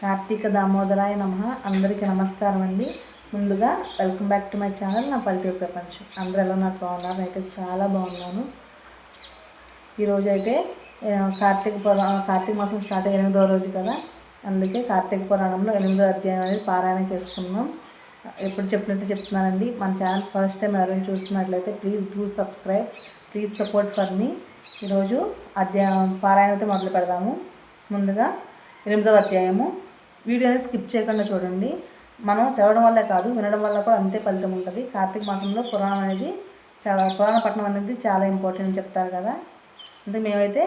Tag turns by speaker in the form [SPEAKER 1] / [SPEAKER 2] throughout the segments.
[SPEAKER 1] కార్తీక దామోదరాయ నమ. అందరికీ నమస్కారం అండి. ముందుగా welcome back to my channel నా పల్లెటూరు ప్రపంచం. అందరూ ఎలా నాకు బాగున్నారు? అయితే చాలా బాగున్నాను. ఈరోజు అయితే కార్తీక పురా కార్తీక మాసం స్టార్ట్ అయ్యి ఎనిమిదో రోజు కదా. అందుకే కార్తీక పురాణంలో ఎనిమిదో అధ్యాయం అనేది పారాయణ చేసుకున్నాం ఎప్పుడు చెప్పినట్టు చెప్తున్నానండి మన ఛానల్ ఫస్ట్ టైం ఎవరైనా చూస్తున్నట్లయితే please do subscribe please support for me. ఈరోజు అధ్యాయం పారాయణ అయితే మొదలు పెడదాము. ముందుగా ఎనిమిదవ అధ్యాయము. వీడియో స్కిప్ చేయకుండా చూడండి. మనం చదవడం వల్లే కాదు వినడం వల్ల కూడా అంతే ఫలితం ఉంటుంది. కార్తీక మాసంలో పురాణం అనేది చాలా పురాణ పట్టణం అనేది చాలా ఇంపార్టెంట్ అని చెప్తారు కదా. అంటే మేమైతే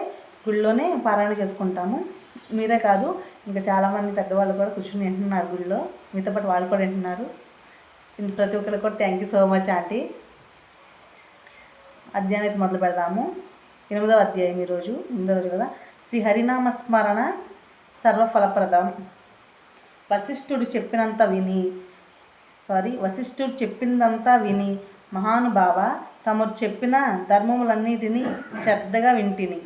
[SPEAKER 1] గుళ్ళోనే పారాయణ చేసుకుంటాము. మీరే కాదు ఇంకా చాలామంది పెద్దవాళ్ళు కూడా కూర్చుని వింటున్నారు గుళ్ళో మీతో పాటు వాళ్ళు కూడా వింటున్నారు. ప్రతి ఒక్కరికి కూడా thank you so much aunty. అధ్యాయం అయితే మొదలు పెడదాము. ఎనిమిదవ అధ్యాయం ఈరోజు ఎనిమిదవ రోజు కదా. శ్రీ హరినామ స్మరణ సర్వఫలప్రదం. వశిష్ఠుడు చెప్పినంత విని సారీ వశిష్ఠుడు చెప్పిందంతా విని మహానుభావ తమరు చెప్పిన ధర్మములన్నిటినీ శ్రద్ధగా వింటిని.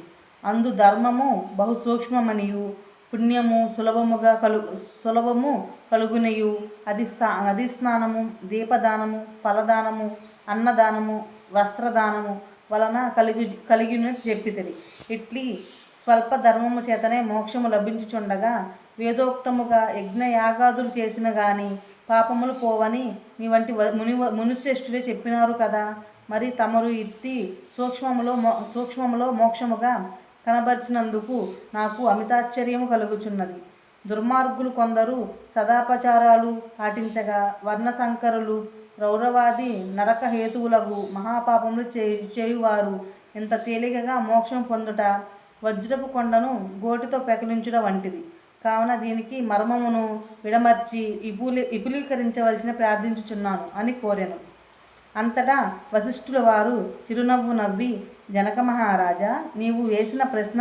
[SPEAKER 1] అందు ధర్మము బహు సూక్ష్మమనియు పుణ్యము సులభముగా కలు సులభము కలుగునయు. అది స్థా నది స్నానము దీపదానము ఫలదానము అన్నదానము వస్త్రదానము వలన కలిగి కలిగినట్టు చెప్పితిరి. ఇట్లీ స్వల్ప ధర్మము చేతనే మోక్షము లభించుచుండగా వేదోక్తముగా యజ్ఞయాగాదులు చేసిన గాని పాపములు పోవని మీ వంటి వ- ముని మునిశ్రేష్ఠులే చెప్పినారు కదా. మరి తమరు ఇత్తి సూక్ష్మములో మో సూక్ష్మములో మోక్షముగా కనబరిచినందుకు నాకు అమితాశ్చర్యము కలుగుచున్నది. దుర్మార్గులు కొందరు సదాపచారాలు పాటించగా వర్ణశంకరులు రౌరవాది నరక హేతువులకు మహాపాపములు చేయు చేయువారు. ఇంత తేలికగా మోక్షం పొందుట వజ్రపు కొండను గోటితో పెకలించుట వంటిది. కావున దీనికి మర్మమును విడమర్చి విపులి విపులీకరించవలసిన ప్రార్థించుచున్నాను అని కోరాను. అంతటా వశిష్ఠుల వారు చిరునవ్వు నవ్వి జనక మహారాజా నీవు వేసిన ప్రశ్న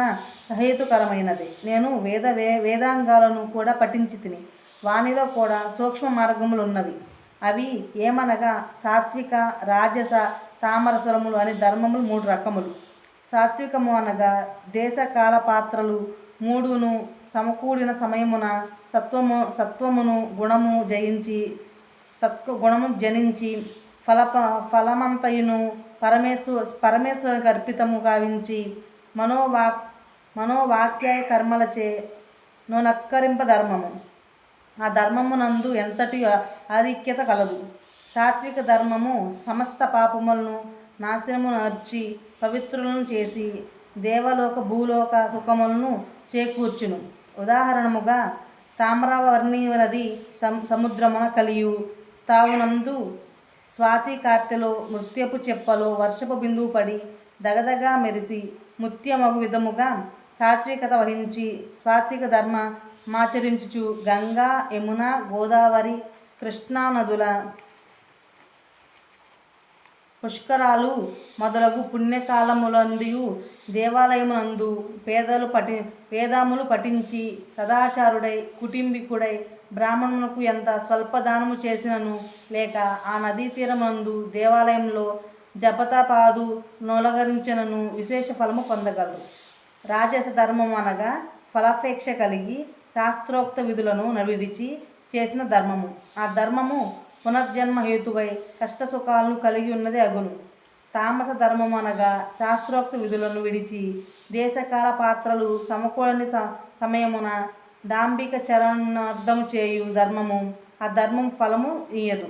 [SPEAKER 1] సహేతుకరమైనది. నేను వేద వే వేదాంగాలను కూడా పఠించి తిని వానిలో కూడా సూక్ష్మ మార్గములు ఉన్నవి అవి ఏమనగా సాత్విక రాజస తామరసరములు అనే ధర్మములు మూడు రకములు. సాత్వికము అనగా దేశ కాల పాత్రలు మూడును సమకూడిన సమయమున సత్వము సత్వమును గుణము జయించి సత్వ గుణము జనించి ఫలప ఫలమంతయును పరమేశ్వర పరమేశ్వరునికి అర్పితము గావించి మనోవాక్ మనోవాక్యాయ కర్మలచే నోనక్కరింప ధర్మము. ఆ ధర్మమునందు ఎంతటి ఆధిక్యత కలదు. సాత్విక ధర్మము సమస్త పాపములను నాశనమును అర్చి పవిత్రులను చేసి దేవలోక భూలోక సుఖములను చేకూర్చును. ఉదాహరణముగా తామ్రవర్ణి నది సం సముద్రమున కలియు. తావునందు స్వాతి కార్తెలో నృత్యపు చెప్పలో వర్షపు బిందువు పడి దగదగా మెరిసి ముత్యమగు విధముగా సాత్వికత వహించి సాత్విక ధర్మ మాచరించుచు గంగా యమున గోదావరి కృష్ణా నదుల పుష్కరాలు మొదలగు పుణ్యకాలములందు దేవాలయమునందు పేదలు పఠి వేదాములు పఠించి సదాచారుడై కుటుంబికుడై బ్రాహ్మణునకు ఎంత స్వల్పదానము చేసినను లేక ఆ నదీ తీరమందు దేవాలయంలో జపతపాదు నొలగరించినను విశేష ఫలము పొందగలరు. రాజస ధర్మం అనగా ఫలాపేక్ష కలిగి శాస్త్రోక్త విధులను నవిడిచి చేసిన ధర్మము. ఆ ధర్మము పునర్జన్మ హేతువై కష్ట సుఖాలను కలిగి ఉన్నది అగును. తామస ధర్మం అనగా శాస్త్రోక్త విధులను విడిచి దేశకాల పాత్రలు సమకూలని స సమయమున డాంబిక చరణార్థం చేయు ధర్మము ఆ ధర్మం ఫలము ఇయ్యదు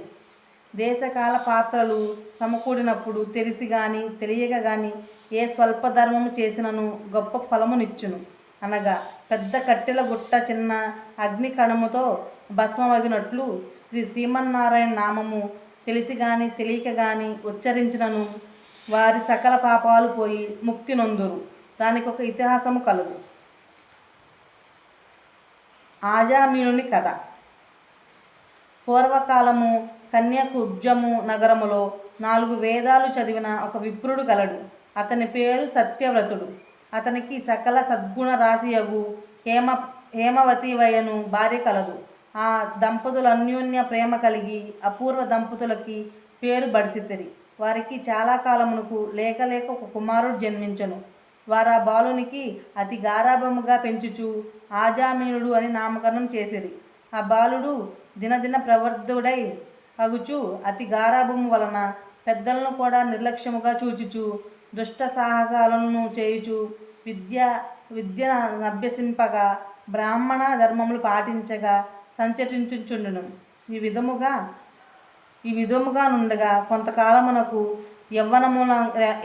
[SPEAKER 1] దేశకాల పాత్రలు సమకూడినప్పుడు తెలిసి కానీ తెలియక కానీ ఏ స్వల్ప ధర్మము చేసినను గొప్ప ఫలమునిచ్చును. అనగా పెద్ద కట్టెల గుట్ట చిన్న అగ్ని కణముతో భస్మమగినట్లు శ్రీ శ్రీమన్నారాయణ నామము తెలిసి గాని తెలియక గాని ఉచ్చరించినను. వారి సకల పాపాలు పోయి ముక్తి నొందురు. దానికి ఒక ఇతిహాసము కలదు ఆజామీనుని కథ. పూర్వకాలము కన్యాకుబ్జము నగరములో నాలుగు వేదాలు చదివిన ఒక విప్రుడు గలడు. అతని పేరు సత్యవ్రతుడు. అతనికి సకల సద్గుణ రాశియగు హేమ హేమవతి వయను భార్య కలదు. ఆ దంపతులు అన్యోన్య ప్రేమ కలిగి అపూర్వ దంపతులకి పేరు బడిసిద్దరి వారికి చాలా కాలమునకు లేక లేక ఒక కుమారుడు జన్మించను. వారా బాలునికి అతి గారాభముగా పెంచుచు ఆజామీనుడు అని నామకరణం చేసిరి. ఆ బాలుడు దినదిన ప్రవర్ధుడై అగుచు అతి గారాభము వలన పెద్దలను కూడా నిర్లక్ష్యముగా చూచుచు దుష్ట సాహసాలను చేయుచు. విద్య విద్యను అభ్యసింపగా బ్రాహ్మణ ధర్మములు పాటించగా సంచరించుచుండును. ఈ విధముగా ఈ విధముగా నుండగా కొంతకాలమునకు యవ్వనమున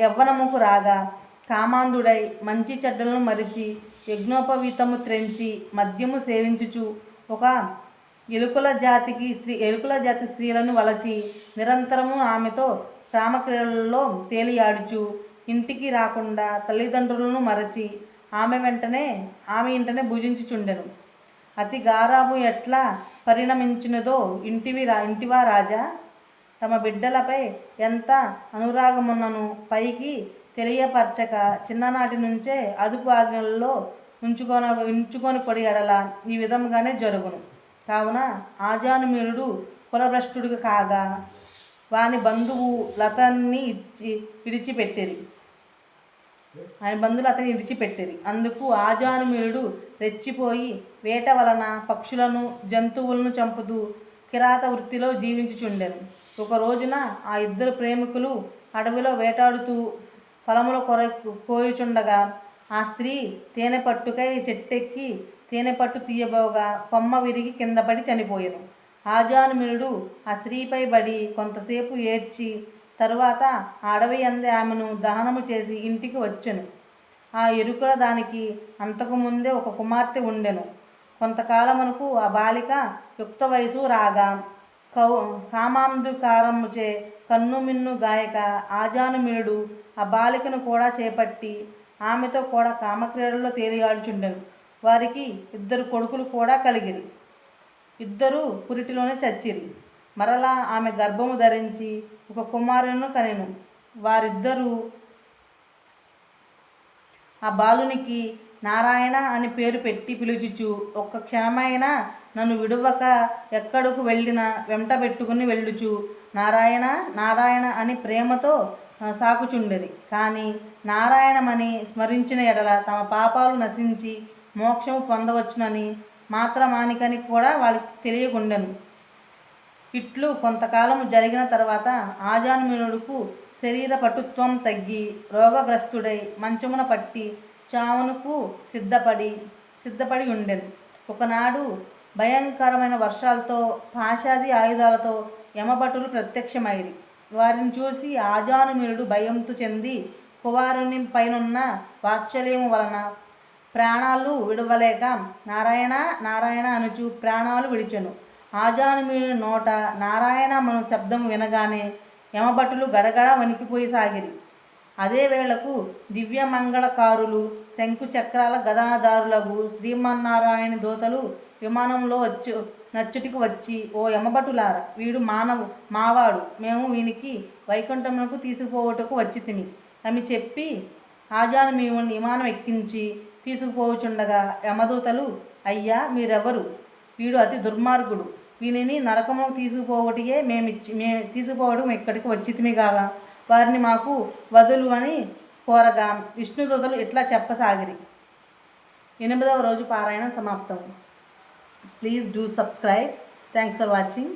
[SPEAKER 1] యవ్వనముకు రాగా కామాంధుడై మంచి చెడ్డలను మరిచి యజ్ఞోపవీతము త్రెంచి మద్యము సేవించుచు ఒక ఎలుకల జాతికి స్త్రీ ఎలుకల జాతి స్త్రీలను వలచి నిరంతరము ఆమెతో రామక్రీడలలో తేలియాడుచు ఇంటికి రాకుండా తల్లిదండ్రులను మరచి ఆమె వెంటనే ఆమె ఇంటనే భుజించుచుండెను. అతి గారాబు ఎట్లా పరిణమించినదో ఇంటివి రా ఇంటివా రాజా? తమ బిడ్డలపై ఎంత అనురాగమున్నను పైకి తెలియపరచక చిన్ననాటి నుంచే అదుపు ఆజ్ఞలలో ఉంచుకొని ఉంచుకొని పడి ఎడల ఈ విధంగానే జరుగును. కావున ఆజానుమీరుడు కులభ్రష్టుడు కాగా వాని బంధువు లతన్ని ఇచ్చి విడిచిపెట్టిరి. ఆయన బంధువులు అతని విడిచిపెట్టిరి. అందుకు ఆజానుమీనుడు రెచ్చిపోయి వేట వలన పక్షులను జంతువులను చంపుతూ కిరాత వృత్తిలో జీవించుచుండెను. ఒక రోజున ఆ ఇద్దరు ప్రేమికులు అడవిలో వేటాడుతూ ఫలముల కొర కోయుచుండగా ఆ స్త్రీ తేనె పట్టుకై చెట్టెక్కి తేనె పట్టు తీయబోగా కొమ్మ విరిగి కింద పడి చనిపోయెను. ఆజానుమినుడు ఆ స్త్రీపై పడి కొంతసేపు ఏడ్చి తరువాత అడవి అంది ఆమెను దహనము చేసి ఇంటికి వచ్చెను. ఆ ఎరుకల దానికి అంతకుముందే ఒక కుమార్తె ఉండెను. కొంతకాలమునకు ఆ బాలిక యుక్త వయసు రాగా కౌ కామాంధుకారముచే కన్నుమిన్ను గాయక ఆజానుమినుడు ఆ బాలికను కూడా చేపట్టి ఆమెతో కూడా కామక్రీడల్లో తేలియాడుచుండెను. వారికి ఇద్దరు కొడుకులు కూడా కలిగిరి. ఇద్దరు పురిటిలోనే చచ్చిరి. మరలా ఆమె గర్భము ధరించి ఒక కుమారును కనెను. వారిద్దరూ ఆ బాలునికి నారాయణ అని పేరు పెట్టి పిలుచుచు ఒక్క క్షణమైనా నన్ను విడువక ఎక్కడకు వెళ్ళినా వెంట పెట్టుకుని వెళ్ళుచు. నారాయణ నారాయణ అని ప్రేమతో సాకుచుండేది. కానీ నారాయణమని స్మరించిన ఎడల తమ పాపాలు నశించి మోక్షము పొందవచ్చునని మాత్రమానికని కూడా వాళ్ళకి తెలియకుండను. ఇట్లు కొంతకాలం జరిగిన తర్వాత ఆజానుమీనుడుకు శరీర పటుత్వం తగ్గి రోగగ్రస్తుడై మంచమున పట్టి చావునకు సిద్ధపడి సిద్ధపడి ఉండెను. ఒకనాడు భయంకరమైన వర్షాలతో పాశాది ఆయుధాలతో యమభటులు ప్రత్యక్షమైరి. వారిని చూసి ఆజానుమీరుడు భయంతో చెంది కుమారుని పైనున్న వాత్సల్యము వలన ప్రాణాలు విడవలేక నారాయణ నారాయణ అనుచు ప్రాణాలు విడిచెను. ఆజానుమీయుని నోట నారాయణ మను శబ్దం వినగానే యమభటులు గడగడ వణికిపోయి సాగిరి. అదే వేళకు దివ్యమంగళకారులు శంకు చక్రాల గదాదారులకు శ్రీమన్నారాయణ దూతలు విమానంలో వచ్చు నచ్చుటికి వచ్చి ఓ యమభటులార వీడు మానవు మావాడు మేము వీనికి వైకుంఠమునకు తీసుకుపోవటకు వచ్చి తిని అని చెప్పి ఆజాను మేము విమానం ఎక్కించి తీసుకుపోవచుండగా యమదూతలు అయ్యా మీరెవరు? వీడు అతి దుర్మార్గుడు. వీనిని నరకముకు తీసుకుపోవటియే మేమిచ్చి మేము తీసుకుపోవడం ఇక్కడికి వచ్చితిమి కాగా వారిని మాకు వదులు అని కోరగా విష్ణుదూతలు ఇట్లా చెప్పసాగిరి. ఎనిమిదవ రోజు పారాయణం సమాప్తం. Please do subscribe thanks for watching